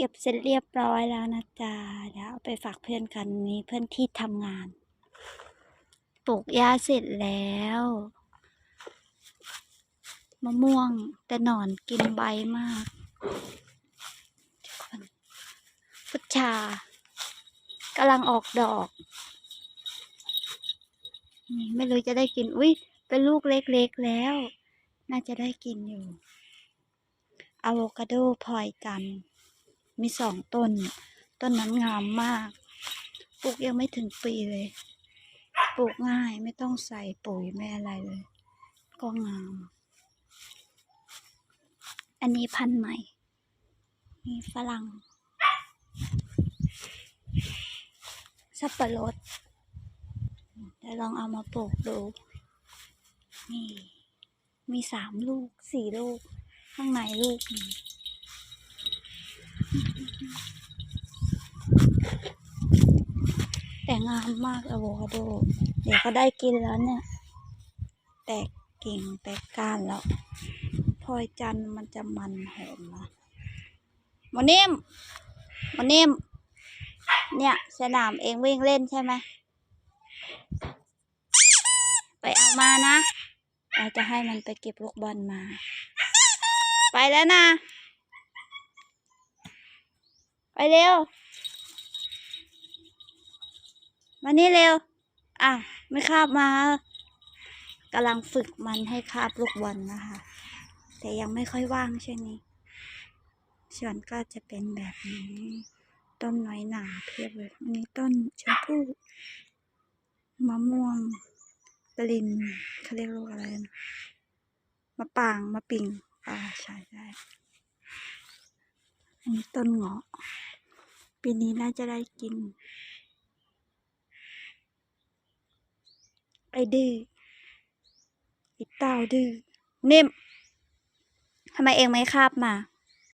ก็บเสร็จเรียบร้อยแล้วนะจ๊ะเดี๋ยวเอาไปฝากเพื่อนกันนี้เพื่อนที่ทำงาน ปลูกหญ้าเสร็จแล้วมะม่วงแต่หนอนกินใบมากพุชชากำลังออกดอกนี่ไม่รู้จะได้กิน อุ้ยเป็นลูกเล็กๆแล้ว น่าจะได้กินอยู่อะโวคาโดพลอยจันทร์ มีสองต้น ต้นนั้นงามมาก ปลูกยังไม่ถึงปีเลย ปลูกง่ายไม่ต้องใส่ปุ๋ยไม่อะไรเลย ก็งาม อันนี้พันธุ์ใหม่ มีฝรั่ง สับปะรดเดี๋ยวลองเอามาปลูกดู นี่ มีสามลูก สี่ลูก ข้างในลูกหนึ่ง แต่งามมากอะโวคาโด เดี๋ยวก็ได้กินแล้วเนี่ย แตกกิ่งแตกก้านแล้วพลอยจันมันจะมันหอมนะมอนิ่มหมอนิ่ม เนี่ย สนามเองวิ่งเล่นใช่ไหมไปเอามานะเราจะให้มันไปเก็บลูกบอลมา ไปแล้วนะ ไปเร็ว มานี่เร็ว อะ ไม่คาบมากำลังฝึกมันให้คาบลูกบอลนะคะ แต่ยังไม่ค่อยว่างใช่ไหมส่วนก็จะเป็นแบบนี้ ต้นน้อยหนาเพียบเลยอันนี้ต้นชมพู่มะม่วงตะลินเขาเรียกลูกอะไรนะมะปางมะปิงอ่าใช่ได้อันนี้ต้นเงาะปีนี้น่าจะได้กิน ไอ้ ดื้อไอ้เต้าดื้อนิ่มทำไมเองไม่คาบมา